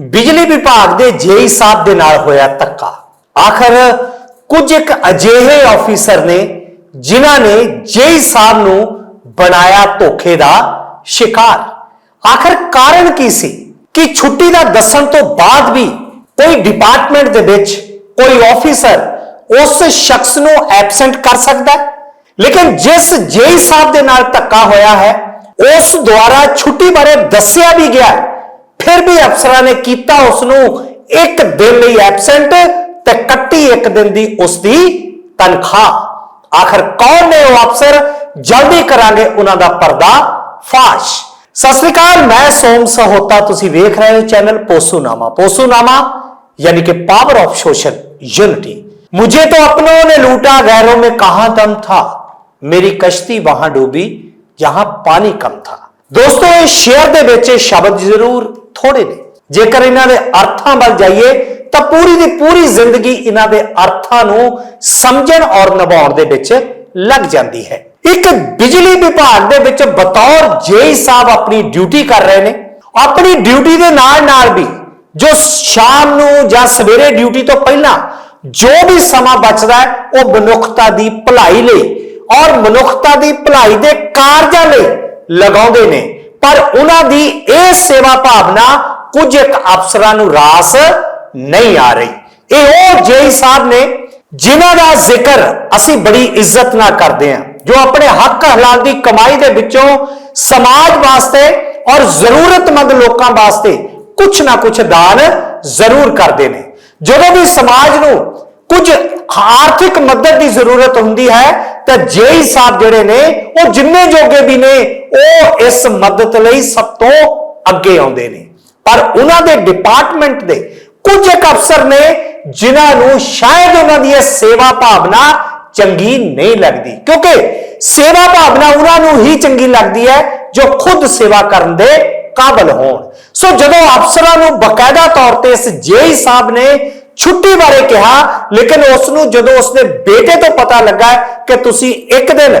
ਬਿਜਲੀ ਵਿਭਾਗ ਦੇ ਜੇਈ ਸਾਹਿਬ ਦੇ ਨਾਲ ਹੋਇਆ ਧੱਕਾ। ਆਖਰ ਕੁਝ ਇੱਕ ਅਜਿਹੇ ਆਫੀਸਰ ਨੇ ਜਿਨ੍ਹਾਂ ਨੇ ਜੇਈ ਸਾਹਿਬ ਨੂੰ ਬਣਾਇਆ ਧੋਖੇ ਦਾ ਸ਼ਿਕਾਰ। ਆਖਰ ਕਾਰਨ ਕੀ ਸੀ? ਕਿ ਛੁੱਟੀ ਦਾ ਦੱਸਣ ਤੋਂ ਬਾਅਦ ਵੀ ਕੋਈ ਡਿਪਾਰਟਮੈਂਟ ਦੇ ਵਿੱਚ ਕੋਈ ਆਫੀਸਰ ਉਸ ਸ਼ਖਸ ਨੂੰ ਐਬਸੈਂਟ ਕਰ ਸਕਦਾ ਹੈ? ਲੇਕਿਨ ਜਿਸ ਜੇਈ ਸਾਹਿਬ ਦੇ ਨਾਲ ਧੱਕਾ ਹੋਇਆ ਹੈ, ਉਸ ਦੁਆਰਾ ਛੁੱਟੀ ਬਾਰੇ ਦੱਸਿਆ ਵੀ ਗਿਆ ਹੈ। ਫਿਰ ਵੀ ਅਫਸਰਾਂ ਨੇ ਕੀਤਾ ਉਸ ਨੂੰ ਇੱਕ ਦਿਨ ਲਈ ਐਬਸੈਂਟ ਤੇ ਕੱਟੀ ਇੱਕ ਦਿਨ ਦੀ ਉਸ ਦੀ ਤਨਖਾਹ ਆਖਰ ਕੌਣ ਨੇ ਉਹ ਅਫਸਰ ਜਲਦੀ ਕਰਾਂਗੇ ਉਹਨਾਂ ਦਾ ਪਰਦਾ ਫਾਸ਼ ਸਤਿ ਸ੍ਰੀ ਅਕਾਲ ਮੈਂ ਸੋਮ ਸਹੋਤਾ ਤੁਸੀਂ ਵੇਖ ਰਹੇ ਹੋ ਚੈਨਲ ਪੋਸੂਨਾਮਾ ਪੋਸੂਨਾਮਾ यानी कि पावर ऑफ सोशल यूनिटी मुझे तो अपनों ने लूटा गैरों में कहां दम था मेरी कश्ती वहां डूबी जहां ਪਾਣੀ ਕਮ ਥਾ ਦੋਸਤੋ ਇਹ ਸ਼ੇਅਰ ਦੇ ਵਿੱਚ ਇਹ ਸ਼ਬਦ ਜ਼ਰੂਰ ਥੋੜੇ ਨੇ। ਜੇਕਰ ਇਹਨਾਂ ਦੇ ਅਰਥਾਂ ਵੱਲ ਜਾਈਏ, ਤਾਂ ਪੂਰੀ ਦੀ ਪੂਰੀ ਜ਼ਿੰਦਗੀ ਇਹਨਾਂ ਦੇ ਅਰਥਾਂ ਨੂੰ ਸਮਝਣ ਔਰ ਨਿਭਾਉਣ ਦੇ ਵਿੱਚ ਲੱਗ ਜਾਂਦੀ ਹੈ। ਇੱਕ ਬਿਜਲੀ ਵਿਭਾਗ ਦੇ ਵਿੱਚ ਬਤੌਰ ਜੇਈ ਸਾਹਿਬ ਆਪਣੀ ਡਿਊਟੀ ਕਰ ਰਹੇ ਨੇ। ਆਪਣੀ ਡਿਊਟੀ ਦੇ ਨਾਲ ਨਾਲ ਵੀ ਜੋ ਸ਼ਾਮ ਨੂੰ ਜਾਂ ਸਵੇਰੇ ਡਿਊਟੀ ਤੋਂ ਪਹਿਲਾਂ ਜੋ ਵੀ ਸਮਾਂ ਬਚਦਾ ਹੈ, ਉਹ ਮਨੁੱਖਤਾ ਦੀ ਭਲਾਈ ਲਈ ਔਰ ਮਨੁੱਖਤਾ ਦੀ ਭਲਾਈ ਦੇ ਕਾਰਜਾਂ ਲਈ ਲਗਾਉਂਦੇ ਨੇ। ਪਰ ਉਹਨਾਂ ਦੀ ਇਹ ਸੇਵਾ ਭਾਵਨਾ ਕੁਝ ਇੱਕ ਅਫਸਰਾਂ ਨੂੰ ਰਾਸ ਨਹੀਂ ਆ ਰਹੀ। ਇਹ ਉਹ ਜੇਈ ਸਾਹਿਬ ਨੇ ਜਿਨ੍ਹਾਂ ਦਾ ਜ਼ਿਕਰ ਅਸੀਂ ਬੜੀ ਇੱਜ਼ਤ ਨਾਲ ਕਰਦੇ ਹਾਂ, ਜੋ ਆਪਣੇ ਹੱਕ ਹਲਾਲ ਦੀ ਕਮਾਈ ਦੇ ਵਿੱਚੋਂ ਸਮਾਜ ਵਾਸਤੇ ਔਰ ਜ਼ਰੂਰਤਮੰਦ ਲੋਕਾਂ ਵਾਸਤੇ ਕੁਝ ਨਾ ਕੁਝ ਦਾਨ ਜ਼ਰੂਰ ਕਰਦੇ ਨੇ। ਜਦੋਂ ਵੀ ਸਮਾਜ ਨੂੰ ਕੁਝ ਆਰਥਿਕ ਮਦਦ ਦੀ ਜ਼ਰੂਰਤ ਹੁੰਦੀ ਹੈ, ਤਾਂ ਜੇਈ ਸਾਹਿਬ ਜਿਹੜੇ ਨੇ, ਉਹ ਜਿੰਨੇ ਜੋਗੇ ਵੀ ਨੇ, ਉਹ ਇਸ ਮਦਦ ਲਈ ਸਭ ਤੋਂ ਅੱਗੇ ਆਉਂਦੇ ਨੇ। ਪਰ ਉਹਨਾਂ ਦੇ ਡਿਪਾਰਟਮੈਂਟ ਦੇ ਕੁਝ ਇੱਕ ਅਫਸਰ ਨੇ, ਜਿਨ੍ਹਾਂ ਨੂੰ ਸ਼ਾਇਦ ਉਹਨਾਂ ਦੀ ਇਹ ਸੇਵਾ ਭਾਵਨਾ ਚੰਗੀ ਨਹੀਂ ਲੱਗਦੀ। ਕਿਉਂਕਿ ਸੇਵਾ ਭਾਵਨਾ ਉਹਨਾਂ ਨੂੰ ਹੀ ਚੰਗੀ ਲੱਗਦੀ ਹੈ, ਜੋ ਖੁਦ ਸੇਵਾ ਕਰਨ ਦੇ ਕਾਬਲ ਹੋਣ। ਸੋ ਜਦੋਂ ਅਫਸਰਾਂ ਨੂੰ ਬਕਾਇਦਾ ਤੌਰ ਤੇ ਇਸ ਜੇਈ ਸਾਹਿਬ ਨੇ ਛੁੱਟੀ ਬਾਰੇ ਕਿਹਾ, ਲੇਕਿਨ ਉਸ ਨੂੰ ਜਦੋਂ ਉਸਦੇ ਬੇਟੇ ਤੋਂ ਪਤਾ ਲੱਗਾ ਕਿ ਤੁਸੀਂ ਇੱਕ ਦਿਨ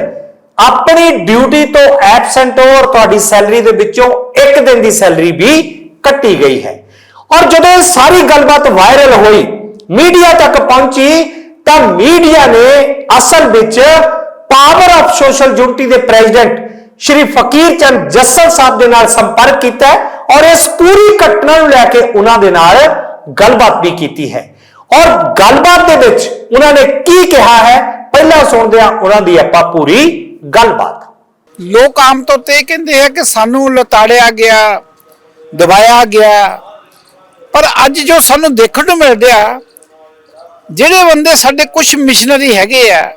ਆਪਣੀ ਡਿਊਟੀ ਤੋਂ ਐਬਸੈਂਟ ਹੋ ਔਰ ਤੁਹਾਡੀ ਸੈਲਰੀ ਦੇ ਵਿੱਚੋਂ ਇੱਕ ਦਿਨ ਦੀ ਸੈਲਰੀ ਵੀ ਕੱਟੀ ਗਈ ਹੈ। ਔਰ ਜਦੋਂ ਇਹ ਸਾਰੀ ਗੱਲਬਾਤ ਵਾਇਰਲ ਹੋਈ, ਮੀਡੀਆ ਤੱਕ ਪਹੁੰਚੀ, ਤਾਂ ਮੀਡੀਆ ਨੇ ਅਸਲ ਵਿੱਚ ਪਾਵਰ ਆਫ ਸੋਸ਼ਲ ਯੂਨਿਟੀ ਦੇ ਪ੍ਰੈਜ਼ੀਡੈਂਟ ਸ਼੍ਰੀ ਫਕੀਰ ਚੰਦ ਜੱਸਲ ਸਾਹਿਬ ਦੇ ਨਾਲ ਸੰਪਰਕ ਕੀਤਾ ਔਰ ਇਸ ਪੂਰੀ ਘਟਨਾ ਨੂੰ ਲੈ ਕੇ ਉਹਨਾਂ ਦੇ ਨਾਲ ਗੱਲਬਾਤ ਵੀ ਕੀਤੀ ਹੈ। ਔਰ ਗੱਲਬਾਤ ਦੇ ਵਿੱਚ ਉਹਨਾਂ ਨੇ ਕੀ ਕਿਹਾ ਹੈ ਪਹਿਲਾਂ ਸੁਣਦੇ ਹਾਂ ਉਹਨਾਂ ਦੀ ਆਪਾਂ ਪੂਰੀ ਗੱਲਬਾਤ। ਲੋਕ ਆਮ ਤੌਰ ਤੇ ਇਹ ਕਹਿੰਦੇ ਆ ਕਿ ਸਾਨੂੰ ਲਤਾੜਿਆ ਗਿਆ ਦਬਾਇਆ ਗਿਆ। ਪਰ ਅੱਜ ਜੋ ਸਾਨੂੰ ਦੇਖਣ ਨੂੰ ਮਿਲ ਰਿਹਾ ਜਿਹੜੇ ਬੰਦੇ ਸਾਡੇ ਕੁਝ ਮਿਸ਼ਨਰੀ ਹੈਗੇ ਆ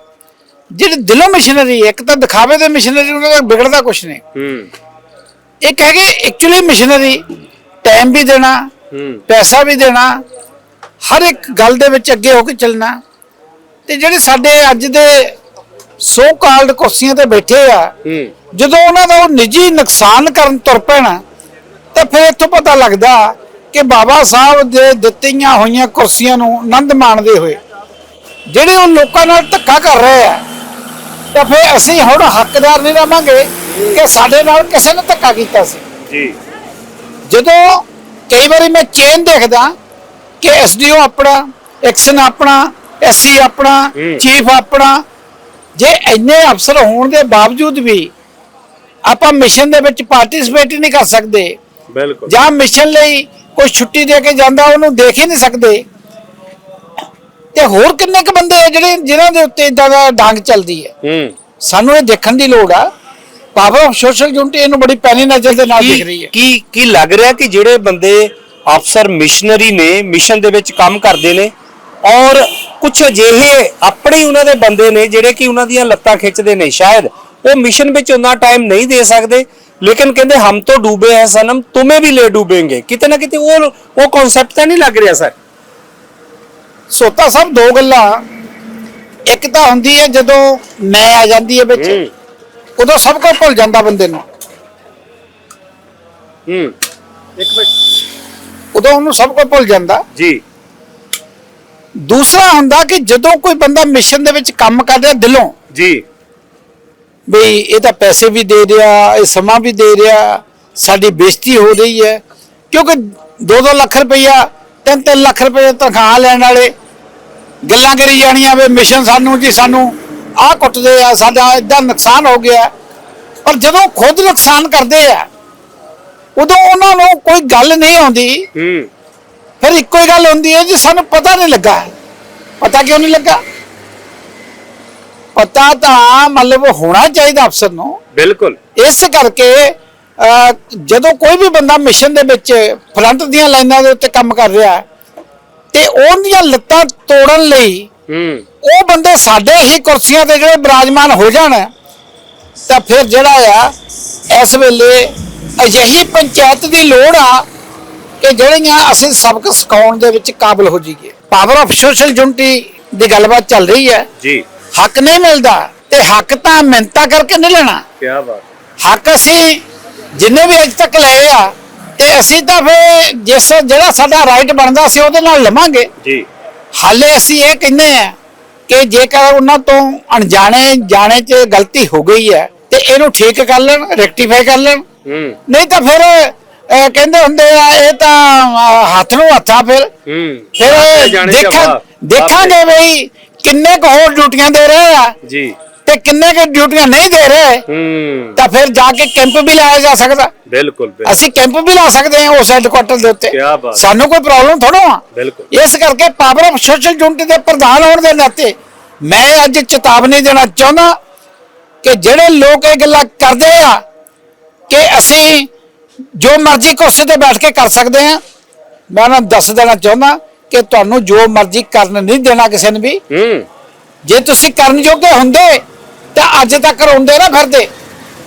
ਜਿਹੜੇ ਦਿਲੋਂ ਮਿਸ਼ਨਰੀ ਇੱਕ ਤਾਂ ਦਿਖਾਵੇ ਦੇ ਮਿਸ਼ਨਰੀ ਉਹਨਾਂ ਦਾ ਵਿਗੜਦਾ ਕੁਝ ਨਹੀਂ। ਹੂੰ। ਇੱਕ ਹੈਗੇ ਐਕਚੁਅਲੀ ਮਿਸ਼ਨਰੀ ਟਾਈਮ ਵੀ ਦੇਣਾ ਪੈਸਾ ਵੀ ਦੇਣਾ ਹਰ ਇੱਕ ਗੱਲ ਦੇ ਵਿੱਚ ਅੱਗੇ ਹੋ ਕੇ ਚੱਲਣਾ। ਤੇ ਜਿਹੜੇ ਸਾਡੇ ਅੱਜ ਦੇ ਸੋ ਕਾਲਡ ਕੁਰਸੀਆਂ ਤੇ ਬੈਠੇ ਆ ਜਦੋਂ ਉਹਨਾਂ ਦਾ ਉਹ ਨਿੱਜੀ ਨੁਕਸਾਨ ਕਰਨ ਤੁਰ ਪੈਣਾ ਤਾਂ ਫਿਰ ਇੱਥੋਂ ਪਤਾ ਲੱਗਦਾ ਕਿ ਬਾਬਾ ਸਾਹਿਬ ਦੇ ਦਿੱਤੀਆਂ ਹੋਈਆਂ ਕੁਰਸੀਆਂ ਨੂੰ ਆਨੰਦ ਮਾਣਦੇ ਹੋਏ ਜਿਹੜੇ ਉਹ ਲੋਕਾਂ ਨਾਲ ਧੱਕਾ ਕਰ ਰਹੇ ਆ ਤਾਂ ਫਿਰ ਅਸੀਂ ਹੁਣ ਹੱਕਦਾਰ ਨਹੀਂ ਰਵਾਂਗੇ ਕਿ ਸਾਡੇ ਨਾਲ ਕਿਸੇ ਨੇ ਧੱਕਾ ਕੀਤਾ ਸੀ। ਜੀ। ਜਦੋਂ ਕਈ ਵਾਰੀ ਮੈਂ ਚੇਨ ਦੇਖਦਾ ਕਿ ਐਸਡੀਓ ਆਪਣਾ ਐਕਸ਼ਨ ਆਪਣਾ ਐਸਸੀ ਆਪਣਾ। ਚੀਫ ਆਪਣਾ। ਜੇ ਇੰਨੇ ਅਫਸਰ ਹੋਣ ਦੇ ਬਾਵਜੂਦ ਵੀ ਆਪਾਂ ਮਿਸ਼ਨ ਦੇ ਵਿੱਚ ਪਾਰਟਿਸਿਪੇਟ ਹੀ ਨਹੀਂ ਕਰ ਸਕਦੇ ਬਿਲਕੁਲ। ਜਾਂ ਮਿਸ਼ਨ ਲਈ ਕੋਈ ਛੁੱਟੀ ਦੇ ਕੇ ਜਾਂਦਾ ਉਹਨੂੰ ਦੇਖ ਹੀ ਨਹੀਂ ਸਕਦੇ ਤੇ ਹੋਰ ਕਿੰਨੇ ਕ ਬੰਦੇ ਆ ਜਿਹੜੇ ਜਿਨ੍ਹਾਂ ਦੇ ਉੱਤੇ ਇਦਾਂ ਦਾ ਡਾਂਗ ਚੱਲਦੀ ਹੈ? ਹੂੰ। ਸਾਨੂੰ ਇਹ ਦੇਖਣ ਦੀ ਲੋੜ ਆ। ਪਾਵਰ ਆਫ ਸੋਸ਼ਲ ਯੂਨਿਟੀ ਇਹਨੂੰ ਬੜੀ ਪੈਣੀ ਨਜ਼ਰ ਦੇ ਨਾਲ ਦੇਖ ਰਹੀ ਹੈ। ਕੀ ਕੀ ਲੱਗ ਰਿਹਾ ਕਿ ਜਿਹੜੇ ਬੰਦੇ ਅਫਸਰ ਮਿਸ਼ਨਰੀ ਨੇ ਮਿਸ਼ਨ ਦੇ ਵਿੱਚ ਕੰਮ ਕਰਦੇ ਨੇ ਔਰ ਕੁਝ ਅਜਿਹੇ ਆਪਣੇ ਹੀ ਉਹਨਾਂ ਦੇ ਬੰਦੇ ਨੇ ਜਿਹੜੇ ਕਿ ਉਹਨਾਂ ਦੀਆਂ ਲੱਤਾਂ ਖਿੱਚਦੇ ਨੇ ਸ਼ਾਇਦ ਉਹ ਮਿਸ਼ਨ ਵਿੱਚ ਉਨਾ ਟਾਈਮ ਨਹੀਂ ਦੇ ਸਕਦੇ ਲੇਕਿਨ ਕਹਿੰਦੇ ਹਮ ਤੋਂ ਡੂਬੇ ਹੈ ਸਨਮ ਤੁਮੇ ਵੀ ਲੈ ਡੂਬेंगे ਕਿਤੇ ਨਾ ਕਿਤੇ ਉਹ ਉਹ ਕਨਸੈਪਟ ਤਾਂ ਨਹੀਂ ਲੱਗ ਰਿਹਾ ਸਰ ਸੋਤਾ ਸਾਹਿਬ ਦੋ ਗੱਲਾਂ ਇੱਕ ਤਾਂ ਹੁੰਦੀ ਹੈ ਜਦੋਂ ਮੈਂ ਆ ਜਾਂਦੀ ਹੈ ਵਿੱਚ। ਉਦੋਂ ਸਭ ਕੁਝ ਭੁੱਲ ਜਾਂਦਾ ਬੰਦੇ ਨੂੰ। ਹੂੰ। ਇੱਕ ਮਿੰਟ। ਉਦੋਂ ਉਹਨੂੰ ਸਭ ਕੁਝ ਭੁੱਲ ਜਾਂਦਾ। ਜੀ। ਦੂਸਰਾ ਹੁੰਦਾ ਕਿ ਜਦੋਂ ਕੋਈ ਬੰਦਾ ਮਿਸ਼ਨ ਦੇ ਵਿੱਚ ਕੰਮ ਕਰ ਰਿਹਾ ਦਿਲੋਂ ਜੀ। ਵੀ ਇਹ ਤਾਂ ਪੈਸੇ ਵੀ ਦੇ ਰਿਹਾ ਇਹ ਸਮਾਂ ਵੀ ਦੇ ਰਿਹਾ ਸਾਡੀ ਬੇਇੱਜ਼ਤੀ ਹੋ ਰਹੀ ਹੈ ਕਿਉਂਕਿ 2-2 ਲੱਖ ਰੁਪਈਆ 3-3 ਲੱਖ ਰੁਪਏ ਤਨਖਾਹ ਲੈਣ ਵਾਲੇ ਗੱਲਾਂ ਕਰੀ ਜਾਣੀਆਂ ਵੀ ਮਿਸ਼ਨ ਸਾਨੂੰ ਜੀ ਸਾਨੂੰ ਆਹ ਕੁੱਟਦੇ ਆ ਸਾਡਾ ਇਦਾਂ ਨੁਕਸਾਨ ਹੋ ਗਿਆ। ਪਰ ਜਦੋਂ ਖੁਦ ਨੁਕਸਾਨ ਕਰਦੇ ਆ ਉਦੋਂ ਉਹਨਾਂ ਨੂੰ ਕੋਈ ਗੱਲ ਨਹੀਂ ਆਉਂਦੀ। ਹੂੰ। ਫਿਰ ਇੱਕੋ ਹੀ ਗੱਲ ਹੁੰਦੀ ਹੈ ਜੀ ਸਾਨੂੰ ਪਤਾ ਨਹੀਂ ਲੱਗਾ। ਪਤਾ ਕਿਉਂ ਨਹੀਂ ਲੱਗਾ? ਪਤਾ ਤਾਂ ਮਤਲਬ ਹੋਣਾ ਚਾਹੀਦਾ ਅਫਸਰ ਨੂੰ। ਬਿਲਕੁਲ। ਇਸ ਕਰਕੇ ਅਹ, ਜਦੋਂ ਕੋਈ ਵੀ ਬੰਦਾ ਮਿਸ਼ਨ ਦੇ ਵਿੱਚ ਫਰੰਟ ਦੀਆਂ ਲਾਈਨਾਂ ਦੇ ਉੱਤੇ ਕੰਮ ਕਰ ਰਿਹਾ ਹੈ, ਤੇ ਉਹਦੀਆਂ ਲੱਤਾਂ ਤੋੜਨ ਲਈ ਉਹ ਬੰਦੇ ਸਾਡੇ ਹੀ ਕੁਰਸੀਆਂ ਤੇ ਜਿਹੜੇ ਬਿਰਾਜਮਾਨ ਹੋ ਜਾਣ ਤਾਂ ਫਿਰ ਜਿਹੜਾ ਆ ਇਸ ਵੇਲੇ ਅਜਿਹੀ ਪੰਚਾਇਤ ਦੀ ਲੋੜ ਆ ਕਿ ਜਿਹੜੀਆਂ ਅਸੀਂ ਸਬਕ ਸਿਖਾਉਣ ਦੇ ਵਿੱਚ ਕਾਬਲ ਹੋ ਜਾਈਏ। ਪਾਵਰ ਆਫ ਸੋਸ਼ਲ ਯੂਨਿਟੀ ਦੀ ਗੱਲਬਾਤ ਚੱਲ ਰਹੀ ਹੈ। ਜੀ। ਹੱਕ ਨਹੀਂ ਮਿਲਦਾ ਤੇ ਹੱਕ ਤਾਂ ਮਿੰਤਾ ਕਰਕੇ ਨਹੀਂ ਲੈਣਾ। ਕੀ ਬਾਤ। ਹੱਕ ਅਸੀਂ ਜਿੰਨੇ ਵੀ ਅੱਜ ਤੱਕ ਲਏ ਆ ਤੇ ਅਸੀਂ ਤਾਂ ਫੇ ਜਿਸ ਜਿਹੜਾ ਸਾਡਾ ਰਾਈਟ ਬਣਦਾ ਸੀ ਉਹਦੇ ਨਾਲ ਲਵਾਂਗੇ। ਜੀ। ਹਾਲੇ ਅਸੀਂ ਇਹ ਕਹਿੰਦੇ ਆ ਕਿ ਜੇਕਰ ਉਹਨਾਂ ਤੋਂ ਅਣਜਾਣੇ ਜਾਣੇ 'ਚ ਗਲਤੀ ਹੋ ਗਈ ਹੈ ਤੇ ਇਹਨੂੰ ਠੀਕ ਕਰ ਲੈਣ ਰੈਕਟੀਫਾਈ ਕਰ ਲੈਣ। ਨਹੀਂ ਤਾਂ ਫਿਰ ਕਹਿੰਦੇ ਹੁੰਦੇ ਆ ਇਹ ਤਾਂ ਹੱਥ ਨੂੰ ਹੱਥਾ ਫਿਰ। ਫਿਰ। ਦੇਖਾਂਗੇ ਬਈ ਕਿੰਨੇ ਕੁ ਹੋਰ ਡਿਊਟੀਆਂ ਦੇ ਰਹੇ ਆ। ਜੀ। ਤੇ ਕਿੰਨੇ ਕੁ ਡਿਊਟੀਆਂ ਨਹੀਂ ਦੇ ਰਹੇ ਹੂੰ। ਤਾਂ ਫਿਰ ਜਾ ਕੇ ਕੈਂਪ ਵੀ ਲਾਇਆ ਜਾ ਸਕਦਾ। ਬਿਲਕੁਲ ਬਿਲਕੁਲ। ਅਸੀਂ ਕੈਂਪ ਵੀ ਲਾ ਸਕਦੇ ਹਾਂ ਉਸ ਹੈੱਡਕੁਆਟਰ ਦੇ ਉੱਤੇ। ਕਿਆ ਬਾਤ। ਸਾਨੂੰ ਕੋਈ ਪ੍ਰੋਬਲਮ ਥੋੜਾ ਆ ਬਿਲਕੁਲ। ਇਸ ਕਰਕੇ ਪਾਵਰ ਆਫ ਸੋਸ਼ਲ ਯੂਨਿਟੀ ਦੇ ਪ੍ਰਧਾਨ ਹੋਣ ਦੇ ਨਾਤੇ ਮੈਂ ਅੱਜ ਚੇਤਾਵਨੀ ਦੇਣਾ ਚਾਹੁੰਦਾ ਕਿ ਜਿਹੜੇ ਲੋਕ ਇਹ ਗੱਲਾਂ ਕਰਦੇ ਆ ਕਿ ਅਸੀਂ ਜੋ ਮਰਜ਼ੀ ਕੁਰਸੀ ਤੇ ਬੈਠ ਕੇ ਕਰ ਸਕਦੇ ਆ ਮੈਂ ਉਹਨਾਂ ਨੂੰ ਦੱਸ ਦੇਣਾ ਚਾਹੁੰਦਾ ਕਿ ਤੁਹਾਨੂੰ ਜੋ ਮਰਜ਼ੀ ਕਰਨ ਨਹੀਂ ਦੇਣਾ ਕਿਸੇ ਨੇ ਵੀ ਹੂੰ। ਜੇ ਤੁਸੀਂ ਕਰਨ ਜੋਗੇ ਹੁੰਦੇ ਤਾਂ ਅੱਜ ਤੱਕ ਰੋਂਦੇ ਨਾ ਫਿਰਦੇ।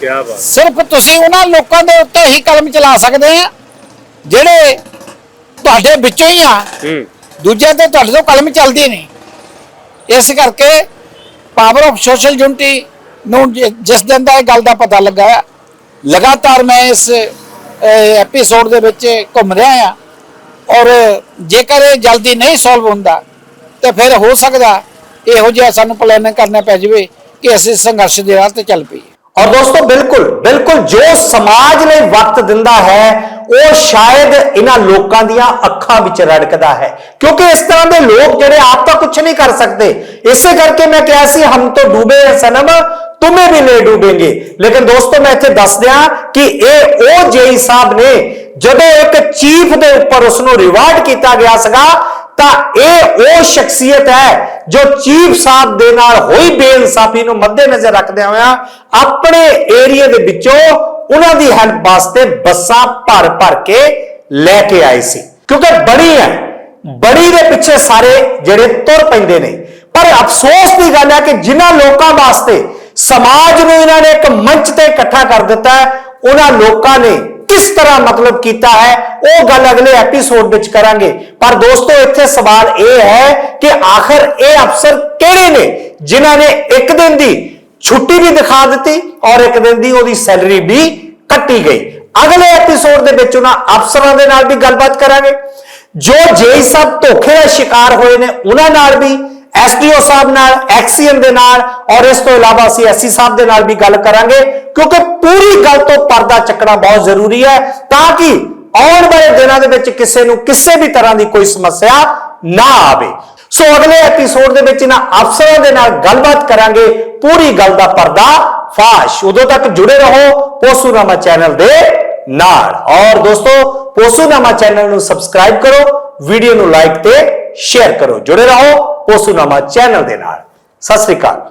ਕੀ ਬਾਤ। ਸਿਰਫ ਤੁਸੀਂ ਉਹਨਾਂ ਲੋਕਾਂ ਦੇ ਉੱਤੇ ਹੀ ਕਲਮ ਚਲਾ ਸਕਦੇ ਆ ਜਿਹੜੇ ਤੁਹਾਡੇ ਵਿੱਚੋਂ ਹੀ ਆ ਹੂੰ। ਦੂਜਿਆਂ ਤੇ ਤੁਹਾਡੇ ਤੋਂ ਕਲਮ ਚੱਲਦੀ ਨਹੀਂ। ਇਸ ਕਰਕੇ ਪਾਵਰ ਆਫ ਸੋਸ਼ਲ ਯੂਨਿਟੀ ਨੂੰ ਜਿਸ ਦਿਨ ਦਾ ਇਹ ਗੱਲ ਦਾ ਪਤਾ ਲੱਗਾ ਲਗਾਤਾਰ ਮੈਂ ਇਸ ਐਪੀਸੋਡ ਦੇ ਵਿੱਚ ਘੁੰਮ ਰਿਹਾ ਆ ਔਰ ਜੇਕਰ ਇਹ ਜਲਦੀ ਨਹੀਂ ਸੋਲਵ ਹੁੰਦਾ ਤੇ ਫਿਰ ਹੋ ਸਕਦਾ ਇਹੋ ਜਿਹਾ ਸਾਨੂੰ ਪਲਾਨ ਕਰਨਾ ਪੈ ਜਾਵੇ। ਕਿ ਅਸੀਂ ਸੰਘਰਸ਼ ਦੇ ਰਾਹ ਤੇ ਚੱਲ ਪਈਏ। ਔਰ ਦੋਸਤੋ, ਬਿਲਕੁਲ ਬਿਲਕੁਲ ਜੋ ਸਮਾਜ ਲਈ ਵਕਤ ਦਿੰਦਾ ਹੈ, ਉਹ ਸ਼ਾਇਦ ਇਹਨਾਂ ਲੋਕਾਂ ਦੀਆਂ ਅੱਖਾਂ ਵਿੱਚ ਰੜਕਦਾ ਹੈ। ਕਿਉਂਕਿ ਇਸ ਤਰ੍ਹਾਂ ਦੇ ਲੋਕ ਜਿਹੜੇ ਆਪ ਤਾਂ ਕੁਝ ਨਹੀਂ ਕਰ ਸਕਦੇ। ਇਸੇ ਕਰਕੇ ਮੈਂ ਕਿਹਾ ਸੀ, ਹਮ ਤੋਂ ਡੂਬੇ ਹੈ ਸਨਮ, ਤੁਮੇ ਵੀ ਨਹੀਂ ਡੂਬेंगे ਲੇਕਿਨ ਦੋਸਤੋ, ਮੈਂ ਇੱਥੇ ਦੱਸ ਦਿਆਂ ਕਿ ਇਹ ਉਹ ਜੇਈ ਸਾਹਿਬ ਨੇ, ਜਦੋਂ ਇੱਕ ਚੀਫ ਦੇ ਉੱਪਰ ਉਸ ਨੂੰ ਰਿਵਾਰਡ ਕੀਤਾ ਗਿਆ ਸੀਗਾ, ਤਾਂ ਇਹ ਉਹ ਸ਼ਖਸੀਅਤ ਹੈ ਜੋ ਚੀਫ ਸਾਹਿਬ ਦੇ ਨਾਲ ਹੋਈ ਬੇਇਨਸਾਫੀ ਨੂੰ ਮੱਦੇਨਜ਼ਰ ਰੱਖਦਿਆਂ ਹੋਇਆਂ ਆਪਣੇ ਏਰੀਆ ਦੇ ਵਿੱਚੋਂ ਉਹਨਾਂ ਦੀ ਹੈਲਪ ਵਾਸਤੇ ਬੱਸਾਂ ਭਰ ਭਰ ਕੇ ਲੈ ਕੇ ਆਏ ਸੀ। ਕਿਉਂਕਿ ਬੜੀ ਹੈ, ਬੜੀ ਦੇ ਪਿੱਛੇ ਸਾਰੇ ਜਿਹੜੇ ਤੁਰ ਪੈਂਦੇ ਨੇ। ਪਰ ਅਫਸੋਸ ਦੀ ਗੱਲ ਹੈ ਕਿ ਜਿਨ੍ਹਾਂ ਲੋਕਾਂ ਵਾਸਤੇ ਸਮਾਜ ਨੂੰ ਇਹਨਾਂ ਨੇ ਇੱਕ ਮੰਚ ਤੇ ਇਕੱਠਾ ਕਰ ਦਿੱਤਾ ਉਹਨਾਂ ਲੋਕਾਂ ਨੇ ਕਿਸ ਤਰ੍ਹਾਂ ਮਤਲਬ ਕੀਤਾ ਹੈ, ਉਹ ਗੱਲ ਅਗਲੇ ਐਪੀਸੋਡ ਵਿੱਚ ਕਰਾਂਗੇ। ਪਰ ਦੋਸਤੋ, ਇੱਥੇ ਸਵਾਲ ਇਹ ਹੈ ਕਿ ਆਖਰ ਇਹ ਅਫਸਰ ਕਿਹੜੇ ਨੇ, ਜਿਨ੍ਹਾਂ ਨੇ ਇੱਕ ਦਿਨ ਦੀ ਛੁੱਟੀ ਵੀ ਦਿਖਾ ਦਿੱਤੀ ਔਰ ਇੱਕ ਦਿਨ ਦੀ ਉਹਦੀ ਸੈਲਰੀ ਵੀ ਕੱਟੀ ਗਈ। ਅਗਲੇ ਐਪੀਸੋਡ ਦੇ ਵਿੱਚ ਉਹਨਾਂ ਅਫਸਰਾਂ ਦੇ ਨਾਲ ਵੀ ਗੱਲਬਾਤ ਕਰਾਂਗੇ। ਜੋ ਜੇਈ ਸਾਹਿਬ ਧੋਖੇ ਦਾ ਸ਼ਿਕਾਰ ਹੋਏ ਨੇ, ਉਹਨਾਂ ਨਾਲ ਵੀ ਐਸਡੀਓ ਸਾਹਿਬ ਨਾਲ, ਐਕਸੀਐਮ ਦੇ ਨਾਲ ਔਰ ਇਸ ਤੋਂ ਇਲਾਵਾ ਅਸੀਂ ਐਸਸੀ ਸਾਹਿਬ ਦੇ ਨਾਲ ਵੀ ਗੱਲ ਕਰਾਂਗੇ ਕਿਉਂਕਿ ਪੂਰੀ ਗੱਲ ਤੋਂ ਪਰਦਾ ਚੱਕਣਾ ਬਹੁਤ ਜ਼ਰੂਰੀ ਹੈ ਤਾਂ ਕਿ ਆਉਣ ਵਾਲੇ ਦਿਨਾਂ ਦੇ ਵਿੱਚ ਕਿਸੇ ਨੂੰ ਕਿਸੇ ਵੀ ਤਰ੍ਹਾਂ ਦੀ ਕੋਈ ਸਮੱਸਿਆ ਨਾ ਆਵੇ। ਸੋ ਅਗਲੇ ਐਪੀਸੋਡ ਦੇ ਵਿੱਚ ਇਹਨਾਂ ਅਫਸਰਾਂ ਦੇ ਨਾਲ ਗੱਲਬਾਤ ਕਰਾਂਗੇ, ਪੂਰੀ ਗੱਲ ਦਾ ਪਰਦਾ ਫਾਸ਼। ਉਦੋਂ ਤੱਕ ਜੁੜੇ ਰਹੋ ਪੋਸੂਨਾਮਾ ਚੈਨਲ ਦੇ ਨਾਲ। ਔਰ ਦੋਸਤੋ, ਪੋਸੂਨਾਮਾ ਚੈਨਲ ਨੂੰ ਸਬਸਕ੍ਰਾਈਬ ਕਰੋ, ਵੀਡੀਓ ਨੂੰ ਲਾਈਕ ਤੇ ਸ਼ੇਅਰ ਕਰੋ। ਜੁੜੇ ਰਹੋ ਪੋਸੂਨਾਮਾ ਚੈਨਲ ਦੇ ਨਾਲ। ਸਤਿ ਸ੍ਰੀ ਅਕਾਲ।